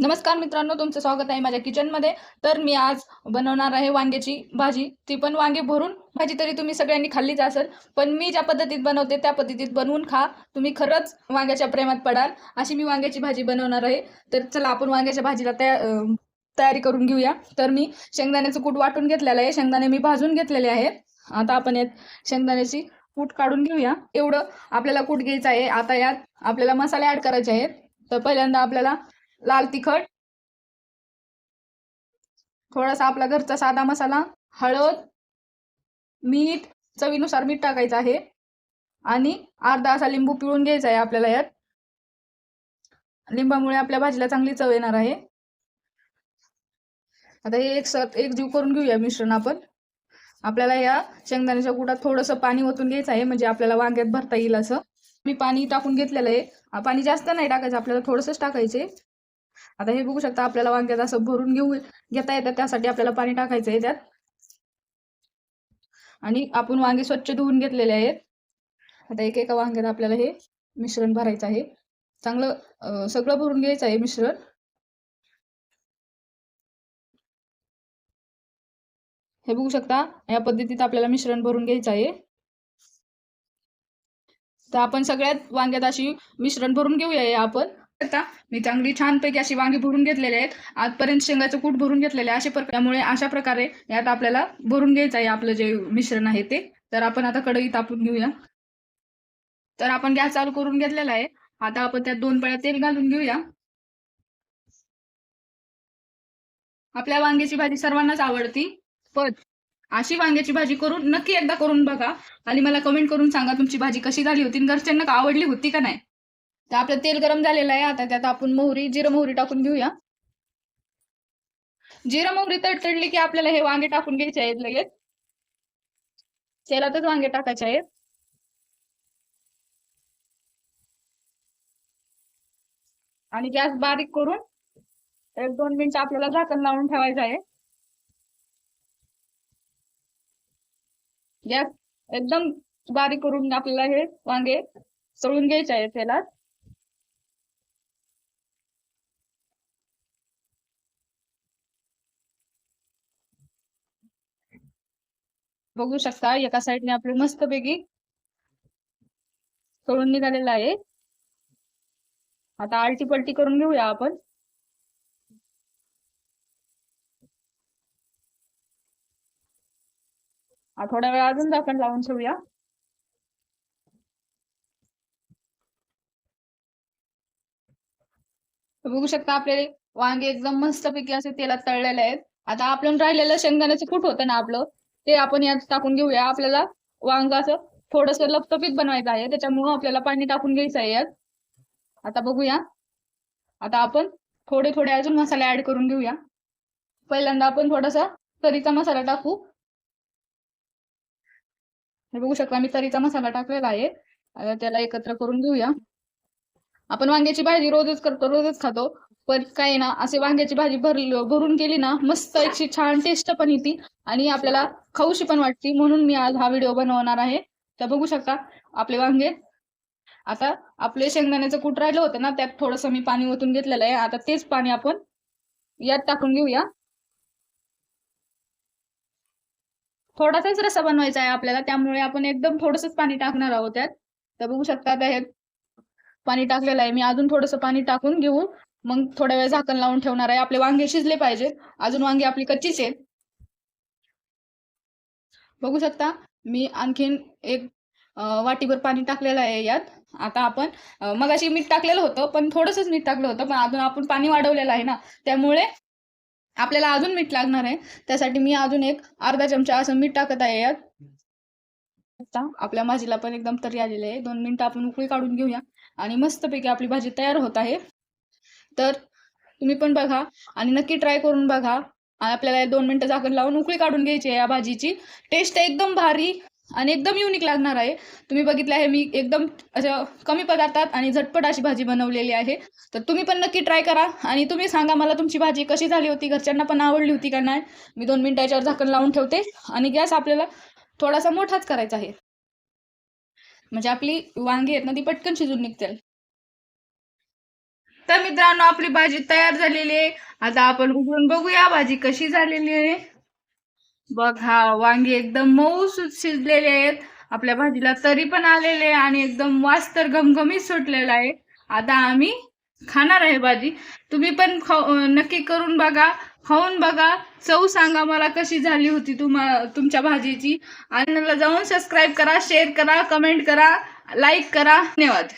नमस्कार मित्रांनो तुमचं स्वागत आहे माझ्या किचनमध्ये तर मी आज बनवणार आहे वांग्याची भाजी. ती पण वांगे भरून भाजी तरी तुम्ही सगळ्यांनी खाल्लीच असेल पण मी ज्या पद्धतीत बनवते त्या पद्धतीत बनवून खा. तुम्ही खरंच वांग्याच्या प्रेमात पडाल. अशी मी वांग्याची भाजी बनवणार आहे. तर चला आपण वांग्याच्या भाजीला तया तयारी करून घेऊया. तर मी शेंगदाण्याचं कूट वाटून घेतलेलं आहे. शेंगदाणे मी भाजून घेतलेले आहेत. आता आपण यात शेंगदाण्याची कूट काढून घेऊया. एवढं आपल्याला कूट घ्यायचं आहे. आता यात आपल्याला मसाले ॲड करायचे आहेत. तर पहिल्यांदा आपल्याला लाल तिखट. थोडासा आपला घरचा साधा मसाला हळद मीठ चवीनुसार मीठ टाकायचं आहे. आणि अर्धा असा लिंबू पिळून घ्यायचा आहे आपल्याला यात. लिंबामुळे आपल्या भाजीला चांगली चव येणार आहे. आता हे एक सत एक जीव करून घेऊया मिश्रण आपण. आपल्याला या शेंगदाण्याच्या कुटात थोडंसं पाणी ओतून घ्यायचं आहे म्हणजे आपल्याला वांग्यात भरता येईल असं. मी पाणी टाकून घेतलेलं आहे. पाणी जास्त नाही टाकायचं आपल्याला थोडंसंच टाकायचे आता हे बघू शकता आपल्याला वांग्यात असं भरून घेऊ घेता येतं त्यासाठी आपल्याला पाणी टाकायचं आहे त्यात. आणि आपण वांगे स्वच्छ धुवून घेतलेले आहेत. आता एक एका वांग्यात आपल्याला हे मिश्रण भरायचं आहे. चांगलं सगळं भरून घ्यायचं आहे मिश्रण. हे बघू शकता या पद्धतीत आपल्याला मिश्रण भरून घ्यायचं आहे. तर आपण सगळ्यात वांग्यात अशी मिश्रण भरून घेऊया आपण. करता. मी चांगली छानपैकी अशी वांगी भरून घेतलेले आहेत. आजपर्यंत शेंगाचं कूट भरून घेतलेले आहे. अशा त्यामुळे अशा प्रकारे यात आपल्याला भरून घ्यायचं आहे आपलं जे मिश्रण आहे ते. तर आपण आता कढई तापून घेऊया. तर आपण गॅस चालू करून घेतलेला आहे. आता आपण त्यात दोन पळ्या तेल घालून घेऊया. आपल्या वांग्याची भाजी सर्वांनाच आवडती. पण अशी वांग्याची भाजी करून नक्की एकदा करून बघा. आणि मला कमेंट करून सांगा तुमची भाजी कशी झाली होती आणि घरच्यांना आवडली होती का नाही. तर आपलं तेल गरम झालेलं आहे. आता त्यात आपण मोहरी जिरं मोहरी टाकून घेऊया. जिरं मोहरी तडतडली की आपल्याला हे वांगे टाकून घ्यायचे आहेत लगेच. तेलातच वांगे टाकायचे आहेत. आणि गॅस बारीक करून एक दोन मिनिट आपल्याला झाकण लावून ठेवायचं आहे. गॅस एकदम बारीक करून आपल्याला हे वांगे चळून घ्यायचे आहे तेलात. बघू शकता एका साईडने आपले मस्तपैकी तळून निघालेलं आहे. आता आलटी पलटी करून घेऊया आपण. थोड्या वेळ अजून झाकण लावून ठेवूया. बघू शकता आपले वांगे एकदम मस्तपैकी असे तेलात तळलेले आहेत. आता आपण राहिलेलं शेंगदाण्याचं कूट होतं ना आपलं ते आपण यात टाकून घेऊया. आपल्याला वांग असं थोडस लपतपीत बनवायचं आहे. त्याच्यामुळं आपल्याला पाणी टाकून घ्यायचं आहे यात. आता बघूया. आता आपण थोडे थोडे अजून मसाले ऍड करून घेऊया. पहिल्यांदा आपण थोडासा तरीचा मसाला टाकू. हे बघू शकता मी तरीचा मसाला टाकलेला आहे. त्याला एकत्र करून घेऊया. आपण वांग्याची भाजी रोजच करतो रोजच खातो. पण काय ना असे वांग्याची भाजी भर भरून केली ना मस्त अशी छान टेस्ट पण येते आणि आपल्याला खाऊशी पण वाटते. म्हणून मी आज हा व्हिडिओ बनवणार आहे. तर बघू शकता आपले वांगे. आता आपले शेंगदाण्याचं कूट राहिलं होतं ना त्यात थोडस मी पाणी ओतून घेतलेलं आहे. आता तेच पाणी आपण यात टाकून घेऊया. थोडासाच रसा बनवायचा आहे आपल्याला त्यामुळे आपण एकदम थोडंसंच पाणी टाकणार आहोत त्यात. तर बघू शकता आता हे पाणी टाकलेलं आहे. मी अजून थोडंसं पाणी टाकून घेऊ. मग थोड्या वेळ झाकण लावून ठेवणार आहे. आपले वांगे शिजले पाहिजे. अजून वांगे आपली कच्चीच आहे. बघू शकता मी आणखीन एक वाटीभर पाणी टाकलेलं आहे यात. आता आपण मगाशी मीठ टाकलेलं होतं पण थोडंसंच मीठ टाकलं होतं. पण अजून आपण पाणी वाढवलेलं आहे ना. त्यामुळे आपल्याला अजून मीठ लागणार आहे. त्यासाठी मी अजून एक अर्धा चमचा असं मीठ टाकत आहे यात. आता आपल्या भाजीला पण एकदम तरी आलेली आहे. दोन मिनिटं आपण उकळी काढून घेऊया. आणि मस्तपैकी आपली भाजी तयार होत आहे. तर तुम्ही पण बघा आणि नक्की ट्राय करून बघा. आणि आपल्याला दोन मिनटं झाकण लावून उकळी काढून घ्यायची आहे या भाजीची. टेस्ट एकदम भारी आणि एकदम युनिक लागणार आहे. तुम्ही बघितलं आहे मी एकदम असं कमी पदार्थात आणि झटपट अशी भाजी बनवलेली आहे. तर तुम्ही पण नक्की ट्राय करा आणि तुम्ही सांगा मला तुमची भाजी कशी झाली होती घरच्यांना पण आवडली होती का नाही? मी दोन मिनटं याच्यावर झाकण लावून ठेवते आणि गॅस आपल्याला थोडासा मोठाच करायचा आहे. म्हणजे आपली वांगी आहेत ना ती पटकन शिजून निघतील. तर मित्रांनो आपली भाजी तयार झालेली आहे. आता आपण उघडून बघूया भाजी कशी झालेली आहे. बघा वांगी एकदम मऊ शिजलेले आहेत. आपल्या भाजीला तरी पण आलेले आहे आणि एकदम वास तर घमघमीत सुटलेला आहे. आता आम्ही खाणार आहे भाजी. तुम्ही पण खाऊ नक्की करून बघा खाऊन बघा. चव सांगा मला कशी झाली होती तुम्हा तुमच्या भाजीची. आणि जाऊन सबस्क्राईब करा शेअर करा कमेंट करा लाईक करा. धन्यवाद.